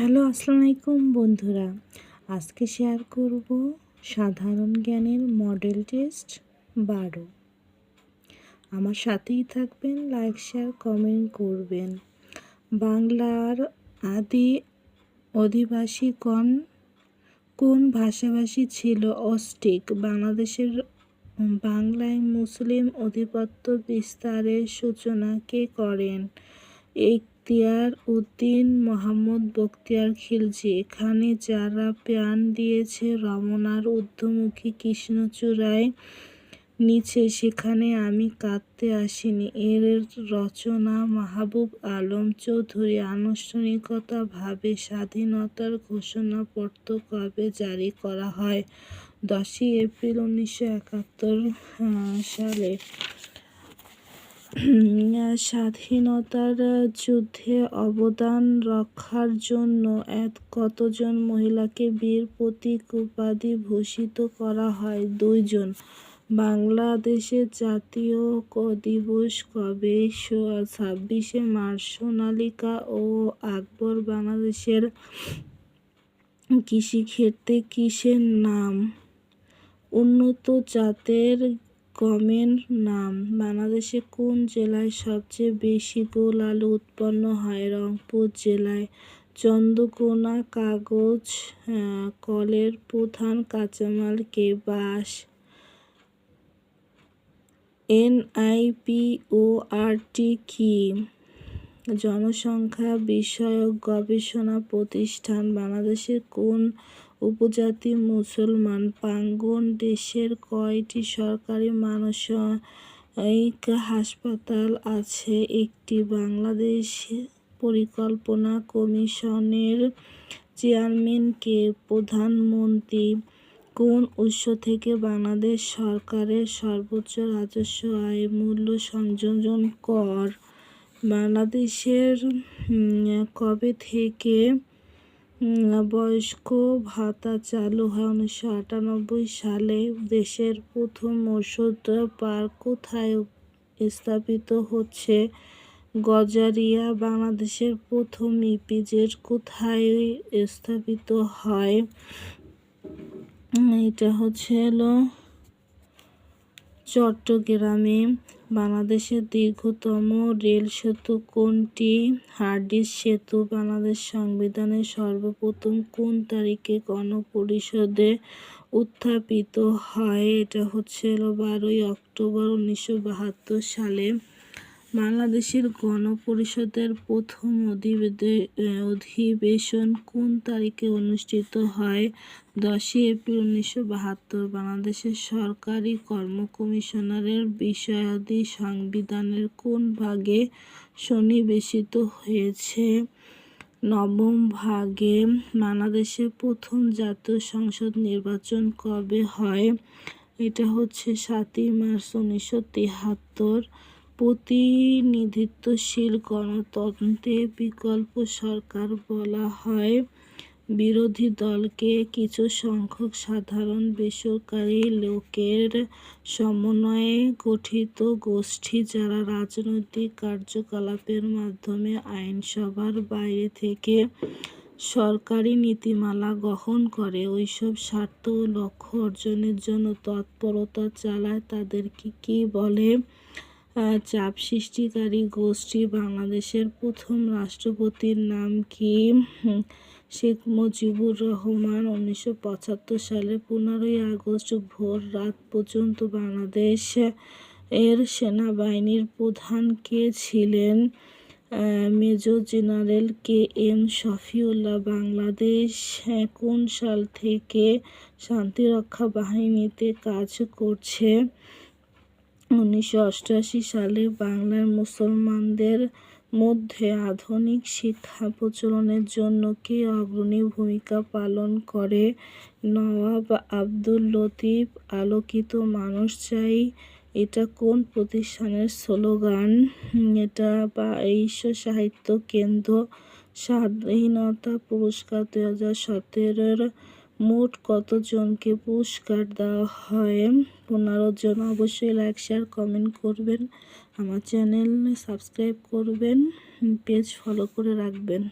Hello আসসালামু আলাইকুম বন্ধুরা। আজকে শেয়ার করব সাধারণ জ্ঞানের মডেল টেস্ট বারো। আমার সাথেই থাকবেন লাইক শেয়ার কমেন্ট করবেন। বাংলার আদি অধিবাসী কোন কোন ভাষাভাষী ছিল অস্টিক? বাংলাদেশের, বাংলায় মুসলিম আধিপত্য বিস্তারের সূচনা কে করেন? ইখতিয়ার উদ্দিন মোহাম্মদ বখতিয়ার খিলজি। এখানে যারা প্রাণ দিয়েছে রমনার ঊর্ধ্বমুখী কৃষ্ণচূড়ায় নিচে, সেখানে আমি কাঁদতে আসিনি। এর রচনা মাহবুব আলম চৌধুরী। আনুষ্ঠানিকতাভাবে স্বাধীনতার ঘোষণাপত্র কবে জারি করা হয়? দশই এপ্রিল উনিশশো একাত্তর সালে। স্বাধীনতার যুদ্ধে অবদান রক্ষার জন্য এক কতজন মহিলাকে বীর প্রতীক উপাধি ভূষিত করা হয়? দুইজন। বাংলাদেশের জাতীয় দিবস কবে? ছাব্বিশে মার্চ, সোনালিকা ও আকবর বাংলাদেশের কৃষিক্ষেত্রে কিসের নাম? উন্নত জাতের গমের নাম। বাংলাদেশে কোন জেলায় সবচেয়ে বেশি গোল আলু উৎপন্ন হয়? রংপুর জেলায় চন্দ্রকোনা কাগজ কলের প্রধান কাঁচামাল কে বাঁশ এনআইপিওআরটি কি? জনসংখ্যা বিষয়ক গবেষণা প্রতিষ্ঠান বাংলাদেশের কোন উপজাতি মুসলমান? পাঙ্গন দেশের কয়টি সরকারি মানসিক হাসপাতাল আছে? একটি বাংলাদেশ পরিকল্পনা কমিশনের চেয়ারম্যান কে? প্রধানমন্ত্রী, কোন উৎস থেকে বাংলাদেশ সরকারের সর্বোচ্চ রাজস্ব আয় মূল্য সংযোজন কর? বাংলাদেশের কবে থেকে বয়স্ক ভাতা চালু হয় উনিশশো আটানব্বই সালে? দেশের প্রথম ওষুধ পার্ক কোথায় স্থাপিত হচ্ছে? গজারিয়া, বাংলাদেশের প্রথম ইপিজেড কোথায় স্থাপিত হয়? এটা হচ্ছে হলো চট্টগ্রামে বাংলাদেশের দীর্ঘতম রেল সেতু কোনটি? হার্ডিস সেতু বাংলাদেশ সংবিধানের সর্বপ্রথম কোন তারিখে গণপরিষদে উত্থাপিত হয়? এটা হচ্ছে বারোই অক্টোবর উনিশশো বাহাত্তর সালে। বাংলাদেশের গণপরিষদের প্রথম অধিবেশন কোন তারিখে অনুষ্ঠিত হয়? দশই এপ্রিল উনিশশো বাহাত্তর। বাংলাদেশের সরকারি কর্ম কমিশনারের বিষয়াদি সংবিধানের কোন ভাগে সন্নিবেশিত হয়েছে? নবম ভাগে বাংলাদেশের প্রথম জাতীয় সংসদ নির্বাচন কবে হয়? এটা হচ্ছে সাতই মার্চ উনিশশো তিয়াত্তর প্রতিনিধিত্বশীল গণতন্ত্রে বিকল্প সরকার বলা হয়। বিরোধী দলকে কিছু সংখ্যক সাধারণ বেসরকারি লোকের সমন্বয়ে গঠিত গোষ্ঠী যারা রাজনৈতিক কার্যকলাপের মাধ্যমে আইনসভার বাইরে থেকে সরকারি নীতিমালা গ্রহণ করে, ওইসব স্বার্থ ও লক্ষ্য অর্জনের জন্য তৎপরতা চালায়, তাদেরকে কি বলে? চাপ সৃষ্টিকারী গোষ্ঠী বাংলাদেশের প্রথম রাষ্ট্রপতির নাম কি? শেখ মুজিবুর রহমান উনিশশো পঁচাত্তর সালে পনেরোই আগস্ট ভোর রাত পর্যন্ত বাংলাদেশ এর সেনাবাহিনীর প্রধান কে ছিলেন? Major general K M Shafiullah, Bangladesh কোন সাল থেকে শান্তিরক্ষা বাহিনীতে কাজ করছে? উনিশশো অষ্টআশি সালে বাংলার মুসলমানদের মধ্যে আধুনিক শিক্ষা প্রচলনের জন্য কে অগ্রণী ভূমিকা পালন করে? নওয়াব আব্দুল লতিফ, আলোকিত মানুষ চাই, এটা কোন প্রতিষ্ঠানের স্লোগান? এটা বা বিশ্ব সাহিত্য কেন্দ্র স্বাধীনতা পুরস্কার দু হাজার সতেরোর মোট কতজনকে পুরস্কার দেওয়া হয়? পনেরো জন। অবশ্যই লাইক শেয়ার কমেন্ট করবেন। আমার চ্যানেল সাবস্ক্রাইব করবেন। পেজ ফলো করে রাখবেন।